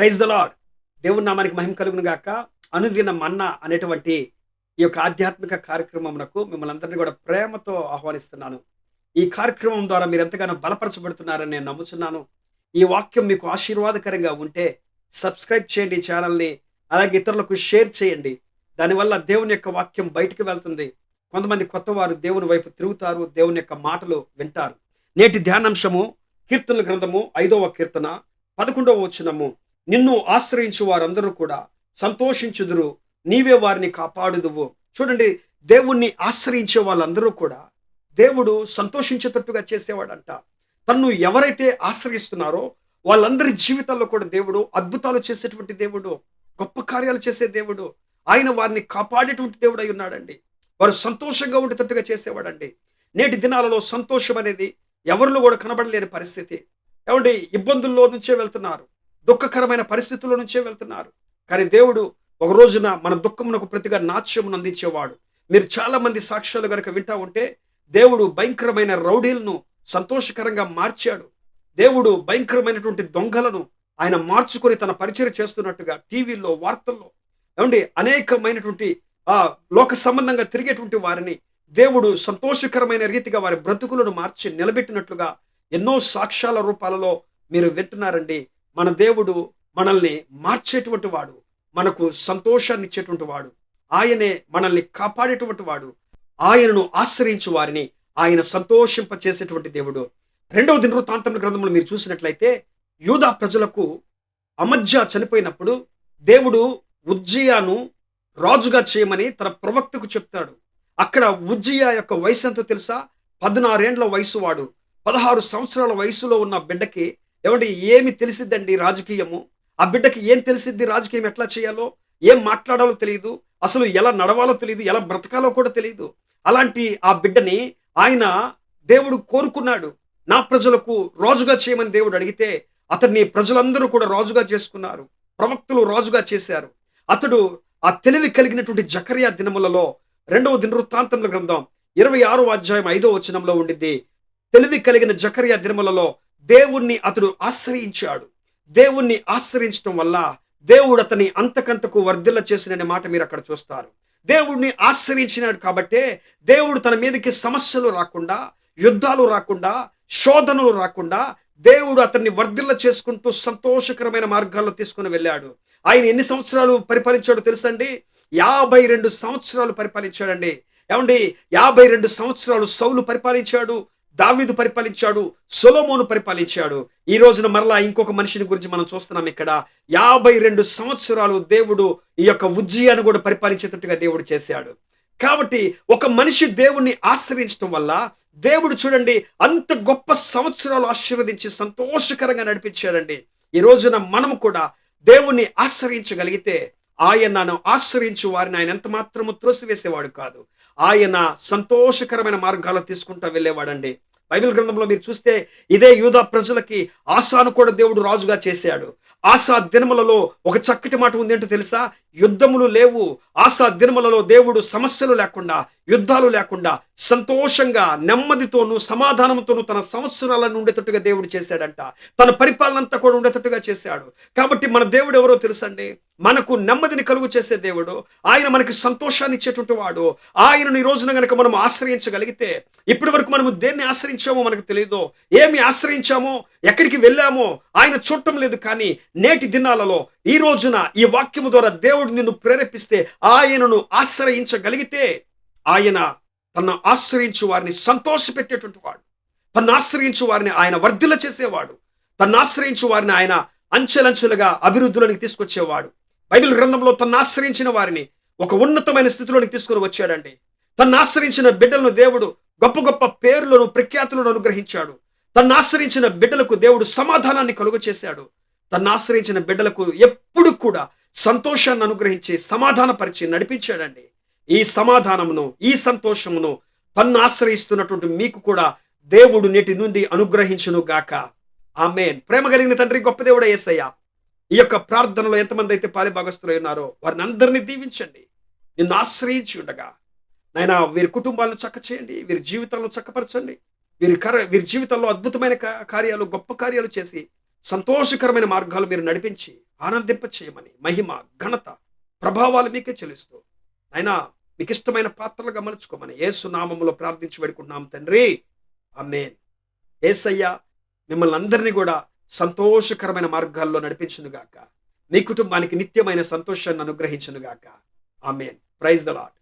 Praise the lord దేవుని నామానికి మహిమ కలుగును గాక. అనుదిన మన్న అనేటువంటి ఈ యొక్క ఆధ్యాత్మిక కార్యక్రమమునకు మిమ్మల్ని అందరినీ కూడా ప్రేమతో ఆహ్వానిస్తున్నాను. ఈ కార్యక్రమం ద్వారా మీరు ఎంతగానో బలపరచబడుతున్నారని నేను నమ్ముతున్నాను ఈ వాక్యం మీకు ఆశీర్వాదకరంగా ఉంటే సబ్స్క్రైబ్ చేయండి ఈ ఛానల్ని అలాగే ఇతరులకు షేర్ చేయండి. దానివల్ల దేవుని యొక్క వాక్యం బయటకు వెళ్తుంది. కొంతమంది కొత్త వారు దేవుని వైపు తిరుగుతారు దేవుని యొక్క మాటలు వింటారు. నేటి ధ్యానాంశము కీర్తన గ్రంథము ఐదవ కీర్తన పదకొండవ వచనము. నిన్ను ఆశ్రయించు వారందరూ కూడా సంతోషించుదురు. నీవే వారిని కాపాడుదువు. చూడండి దేవుణ్ణి ఆశ్రయించే వాళ్ళందరూ కూడా దేవుడు సంతోషించేటట్టుగా చేసేవాడంట. తన్ను ఎవరైతే ఆశ్రయిస్తున్నారో వాళ్ళందరి జీవితాల్లో కూడా దేవుడు అద్భుతాలు చేసేటువంటి దేవుడు గొప్ప కార్యాలు చేసే దేవుడు ఆయన వారిని కాపాడేటువంటి దేవుడు అయి ఉన్నాడండి. వారు సంతోషంగా ఉండేటట్టుగా చేసేవాడండి. నేటి దినాలలో సంతోషం అనేది ఎవరిలో కూడా కనబడలేని పరిస్థితి. ఏమండి ఇబ్బందుల్లో నుంచే వెళ్తున్నారు. దుఃఖకరమైన పరిస్థితుల నుంచే వెళ్తున్నారు. కానీ దేవుడు ఒక రోజున మన దుఃఖమునకు ప్రతిగా నాట్యమును అందించేవాడు. మీరు చాలామంది సాక్ష్యాలు కనుక వింటా ఉంటే దేవుడు భయంకరమైన రౌడీలను సంతోషకరంగా మార్చాడు. దేవుడు భయంకరమైనటువంటి దొంగలను ఆయన మార్చుకొని తన పరిచయం చేస్తున్నట్టుగా టీవీల్లో వార్తల్లో ఏమండి అనేకమైనటువంటి ఆ లోక సంబంధంగా తిరిగేటువంటి వారిని దేవుడు సంతోషకరమైన రీతిగా వారి బ్రతుకులను మార్చి నిలబెట్టినట్లుగా ఎన్నో సాక్ష్యాల రూపాలలో మీరు వింటున్నారండి. మన దేవుడు మనల్ని మార్చేటువంటి వాడు మనకు సంతోషాన్ని ఇచ్చేటువంటి వాడు. ఆయనే మనల్ని కాపాడేటువంటి వాడు. ఆయనను ఆశ్రయించు వారిని ఆయన సంతోషింప చేసేటువంటి దేవుడు. రెండవ దినవృత్తాంతముల గ్రంథంలో మీరు చూసినట్లయితే యూదా ప్రజలకు అమధ్య చనిపోయినప్పుడు దేవుడు ఉజ్జయాను రాజుగా చేయమని తన ప్రవక్తకు చెప్తాడు. అక్కడ ఉజ్జయ యొక్క వయసు ఎంతో తెలుసా? పద్నారేండ్ల వయసు వాడు. పదహారు సంవత్సరాల వయసులో ఉన్న బిడ్డకి ఏమంటే ఏమి తెలిసిద్దండి రాజకీయము? ఆ బిడ్డకి ఏం తెలిసిద్ది రాజకీయం ఎట్లా చేయాలో? ఏం మాట్లాడాలో తెలియదు అసలు ఎలా నడవాలో తెలియదు ఎలా బ్రతకాలో కూడా తెలియదు అలాంటి ఆ బిడ్డని ఆయన దేవుడు కోరుకున్నాడు. నా ప్రజలకు రాజుగా చేయమని దేవుడు అడిగితే అతన్ని ప్రజలందరూ కూడా రాజుగా చేసుకున్నారు. ప్రవక్తులు రాజుగా చేశారు. అతడు ఆ తెలివి కలిగినటువంటి జకరియా దినములలో రెండవ దినవృత్తాంతముల గ్రంథం ఇరవై ఆరో అధ్యాయం ఐదో వచనంలో ఉండింది తెలివి కలిగిన జకరియా దినములలో దేవుణ్ణి అతడు ఆశ్రయించాడు. దేవుణ్ణి ఆశ్రయించడం వల్ల దేవుడు అతని అంతకంతకు వర్ధిల్ల చేసిన మాట మీరు అక్కడ చూస్తారు. దేవుడిని ఆశ్రయించినాడు కాబట్టే దేవుడు తన మీదకి సమస్యలు రాకుండా యుద్ధాలు రాకుండా శోధనలు రాకుండా దేవుడు అతన్ని వర్ధిల్ల చేసుకుంటూ సంతోషకరమైన మార్గాల్లో తీసుకుని వెళ్ళాడు. ఆయన ఎన్ని సంవత్సరాలు పరిపాలించాడో తెలుసండి? యాభై రెండు సంవత్సరాలు పరిపాలించాడండి. ఏమండి? యాభై రెండు సంవత్సరాలు సౌలు పరిపాలించాడు. దావీదు పరిపాలించాడు సొలోమోను పరిపాలించాడు. ఈ రోజున మరలా ఇంకొక మనిషిని గురించి మనం చూస్తున్నాం ఇక్కడ. యాభై రెండు సంవత్సరాలు దేవుడు ఈ యొక్క ఉజ్జయాన్ని కూడా పరిపాలించేటట్టుగా దేవుడు చేశాడు. కాబట్టి ఒక మనిషి దేవుణ్ణి ఆశ్రయించడం వల్ల దేవుడు చూడండి అంత గొప్ప సంవత్సరాలు ఆశీర్వదించి సంతోషకరంగా నడిపించాడండి. ఈ రోజున మనము కూడా దేవుణ్ణి ఆశ్రయించగలిగితే ఆయనను ఆశ్రయించు వారిని ఆయన ఎంత మాత్రము త్రోసివేసేవాడు కాదు. ఆయన సంతోషకరమైన మార్గాలు తీసుకుంటా వెళ్ళేవాడండి. బైబిల్ గ్రంథంలో మీరు చూస్తే ఇదే యూదా ప్రజలకి ఆశాను కూడా దేవుడు రాజుగా చేశాడు. ఆశా దినములలో ఒక చక్కటి మాట ఉంది ఏంటో తెలుసా? యుద్ధములు లేవు. ఆశా దినములలో దేవుడు సమస్యలు లేకుండా యుద్ధాలు లేకుండా సంతోషంగా నెమ్మదితోనూ సమాధానంతోనూ తన సంవత్సరాలను ఉండేటట్టుగా దేవుడు చేశాడంట. తన పరిపాలన అంతా కూడా ఉండేటట్టుగా చేశాడు. కాబట్టి మన దేవుడు ఎవరో తెలుసండి? మనకు నెమ్మదిని కలుగు చేసే దేవుడు ఆయన మనకి సంతోషాన్ని ఇచ్చేటువంటి వాడు. ఆయనను ఈ రోజున కనుక మనం ఆశ్రయించగలిగితే ఇప్పటి వరకు మనము దేన్ని ఆశ్రయించామో మనకు తెలియదు ఏమి ఆశ్రయించామో ఎక్కడికి వెళ్ళామో ఆయన చూడటం లేదు కానీ నేటి దినాలలో ఈ రోజున ఈ వాక్యము ద్వారా దేవుడు నిన్ను ప్రేరేపిస్తే ఆయనను ఆశ్రయించగలిగితే ఆయన తను ఆశ్రయించు వారిని సంతోషపెట్టేటువంటి వాడు. తను ఆశ్రయించు వారిని ఆయన వర్ధిల చేసేవాడు. తను ఆశ్రయించు వారిని ఆయన అంచెలంచెలుగా అభివృద్ధిలోనికి తీసుకొచ్చేవాడు. బైబిల్ గ్రంథంలో తను ఆశ్రయించిన వారిని ఒక ఉన్నతమైన స్థితిలోనికి తీసుకొని వచ్చాడండి. తను ఆశ్రయించిన బిడ్డలను దేవుడు గొప్ప గొప్ప పేర్లను ప్రఖ్యాతులను అనుగ్రహించాడు. తను ఆశ్రయించిన బిడ్డలకు దేవుడు సమాధానాన్ని కలుగు చేశాడు. తను ఆశ్రయించిన బిడ్డలకు ఎప్పుడు కూడా సంతోషాన్ని అనుగ్రహించి సమాధానపరిచి నడిపించాడండి. ఈ సమాధానమును ఈ సంతోషమును తన్ను ఆశ్రయిస్తున్నటువంటి మీకు కూడా దేవుడు నేటి నుండి అనుగ్రహించును గాక. ఆమెన్. ప్రేమ కలిగిన తండ్రి గొప్ప దేవుడ ఏసయ్య ఈ యొక్క ప్రార్థనలో ఎంతమంది అయితే పాలిభాగస్తులు ఉన్నారో వారిని అందరినీ దీవించండి. నిన్ను ఆశ్రయించి ఉండగా. నాయన వీరి కుటుంబాలను చక్క చేయండి వీరి జీవితాలను చక్కపరచండి. వీరి కర వీరి జీవితంలో అద్భుతమైన కార్యాలు గొప్ప కార్యాలు చేసి సంతోషకరమైన మార్గాలు మీరు నడిపించి ఆనందింప చేయమని మహిమ ఘనత ప్రభావాలు మీకే చెల్లిస్తూ అయినా మీకు ఇష్టమైన పాత్రలుగా మలుచుకోమని యేసు నామంలో ప్రార్థించి పెడుకుంటున్నాం తండ్రి. అమ్మేన్ ఏసయ్య మిమ్మల్ని అందరినీ కూడా సంతోషకరమైన మార్గాల్లో నడిపించునుగాక. మీ కుటుంబానికి నిత్యమైన సంతోషాన్ని అనుగ్రహించునుగాక. ఆమెన్. Praise the lot